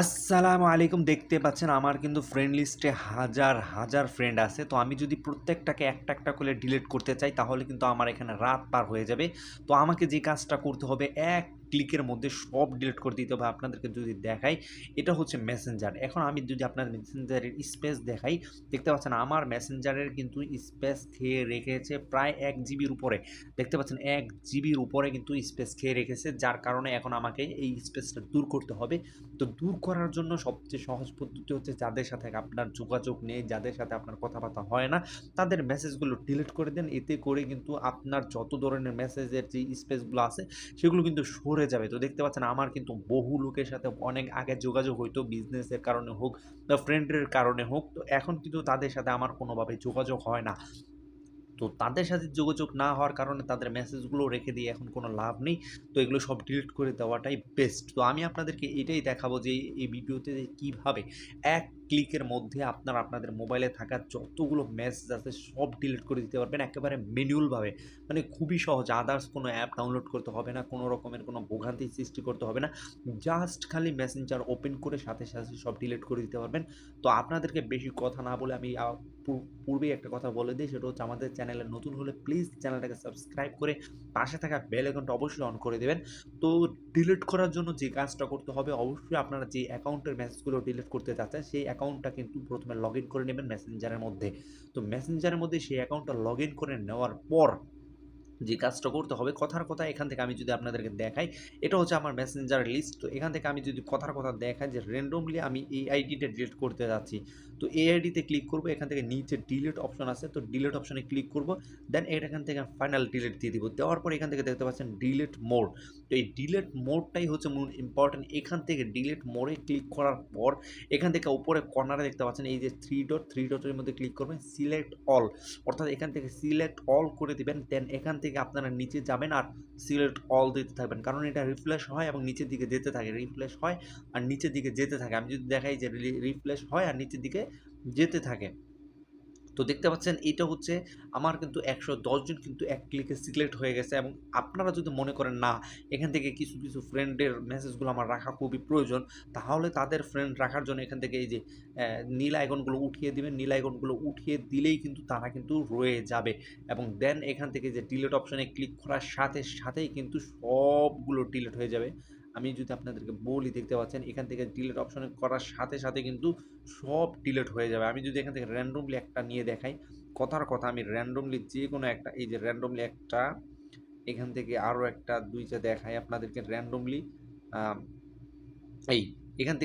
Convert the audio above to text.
আসসালামু আলাইকুম। দেখতে পাচ্ছেন আমার কিন্তু ফ্রেন্ড লিস্টে হাজার হাজার ফ্রেন্ড আছে। তো আমি যদি প্রত্যেকটাকে একটা একটা করে ডিলিট করতে চাই, তাহলে কিন্তু আমার এখানে রাত পার হয়ে যাবে। তো আমাকে যে কাজটা করতে হবে, এক ক্লিকের মধ্যে সব ডিলিট করে দিতে হবে। আপনাদেরকে যদি দেখাই, এটা হচ্ছে মেসেঞ্জার এখন আমি যদি আপনার মেসেঞ্জারের স্পেস দেখাই, দেখতে পাচ্ছেন আমার মেসেঞ্জারের কিন্তু স্পেস খেয়ে রেখেছে প্রায় এক জিবির উপরে। দেখতে পাচ্ছেন এক জিবির উপরে কিন্তু স্পেস খেয়ে রেখেছে, যার কারণে এখন আমাকে এই স্পেসটা দূর করতে হবে। তো দূর করার জন্য সবচেয়ে সহজ পদ্ধতি হচ্ছে যাদের সাথে আপনার যোগাযোগ নেই, যাদের সাথে আপনার কথাবার্তা হয় না, তাদের মেসেজগুলো ডিলিট করে দেন। এতে করে কিন্তু আপনার যত ধরনের মেসেজের যে স্পেসগুলো আছে, সেগুলো কিন্তু সরে যাবে। তো দেখতে পাচ্ছেন আমার কিন্তু বহু লোকের সাথে অনেক আগে যোগাযোগ হইতো বিজনেসের কারণে হোক বা ফ্রেন্ডের কারণে হোক। তো এখন কিন্তু তাদের সাথে আমার কোনোভাবে যোগাযোগ হয় না। তো তাদের সাথে যোগাযোগ না হওয়ার কারণে তাদের মেসেজগুলো রেখে দিয়ে এখন কোনো লাভ নেই। তো এগুলো সব ডিলিট করে দেওয়াটাই বেস্ট তো আমি আপনাদেরকে এটাই দেখাবো যে এই ভিডিওতে কীভাবে এক ক্লিকের মধ্যে আপনার আপনাদের মোবাইলে থাকা যতগুলো মেসেজ আছে সব ডিলিট করে দিতে পারবেন, একেবারে ম্যানুয়ালভাবে মানে খুবই সহজ। আদার্স কোনো অ্যাপ ডাউনলোড করতে হবে না, কোনো রকমের কোনো ভোগান্তি সৃষ্টি করতে হবে না। জাস্ট খালি মেসেঞ্জার ওপেন করে সাথে সাথে সব ডিলিট করে দিতে পারবেন। তো আপনাদেরকে বেশি কথা না বলে আমি পূর্বেই একটা কথা বলে দিই, সেটা হচ্ছে আমাদের চ্যানেলে নতুন হলে প্লিজ চ্যানেলটাকে সাবস্ক্রাইব করে পাশে থাকা বেল আইকনটা অবশ্যই অন করে দেবেন। তো ডিলিট করার জন্য যে কাজটা করতে হবে, অবশ্যই আপনারা যে অ্যাকাউন্টের মেসেজগুলো ডিলিট করতে চাচ্ছেন, সেই অ্যাকাউন্টটা কিন্তু প্রথমে লগ করে নেবেন মেসেঞ্জারের মধ্যে। তো মেসেঞ্জারের মধ্যে সেই অ্যাকাউন্টটা লগ করে নেওয়ার পর যে কাজটা করতে হবে, কথার কথা এখান থেকে আমি যদি আপনাদেরকে দেখাই, এটা হচ্ছে আমার মেসেঞ্জার লিস্ট তো এখান থেকে আমি যদি কথার কথা দেখাই যে র্যান্ডমলি আমি এই আইডিটা ডিলিট করতে যাচ্ছি, তো এই আইডিতে ক্লিক করব, এখান থেকে নিচে ডিলিট অপশন আছে, তো ডিলিট অপশনে ক্লিক করব দেন এটা এখান থেকে ফাইনাল ডিলিট দিয়ে দিব, দেওয়ার পর এখান থেকে দেখতে পাচ্ছেন ডিলিট মোড তো এই ডিলিট মোডটাই হচ্ছে মূল ইম্পর্টেন্ট এখান থেকে ডিলিট মোডে ক্লিক করার পর, এখান থেকে উপরে কর্নারে দেখতে পাচ্ছেন এই যে থ্রি ডট থ্রি ডটের মধ্যে ক্লিক করবেন সিলেক্ট অল অর্থাৎ এখান থেকে সিলেক্ট অল করে দিবেন দেন এখান থেকে আপনারা নিচে যাবেন আর সিলেক্ট অল দিতে থাকবেন। কারণ এটা রিফ্লেশ হয় এবং নিচের দিকে যেতে থাকে। রিফ্লেশ হয় আর নিচের দিকে যেতে থাকে। আমি যদি দেখাই যে রিফ্লেশ হয় আর নিচের দিকে যেতে থাকে। তো দেখতে পাচ্ছেন এটা হচ্ছে আমার কিন্তু একশো দশজন কিন্তু এক ক্লিকে সিলেক্ট হয়ে গেছে এবং আপনারা যদি মনে করেন না, এখান থেকে কিছু কিছু ফ্রেন্ডের মেসেজগুলো আমার রাখা খুবই প্রয়োজন, তাহলে তাদের ফ্রেন্ড রাখার জন্য এখান থেকে এই যে নীল আইকনগুলো উঠিয়ে দিবেন, নীল আইকনগুলো উঠিয়ে দিলেই কিন্তু তারা কিন্তু রয়ে যাবে এবং দেন এখান থেকে যে ডিলেট অপশানে ক্লিক করার সাথে, সাথেই কিন্তু সবগুলো ডিলেট হয়ে যাবে। আমি যদি আপনাদেরকে বলি, দেখতে পাচ্ছেন, এখান থেকে ডিলেট অপশনে করার সাথে সাথে কিন্তু সব ডিলেট হয়ে যাবে। আমি যদি এখান থেকে র্যান্ডমলি একটা নিয়ে দেখাই, কথার কথা আমি র্যান্ডমলি যে কোনো একটা, এই যে র্যান্ডমলি একটা, এখান থেকে আরও একটা, দুইটা দেখাই আপনাদেরকে র্যান্ডমলি এই, এখান থেকে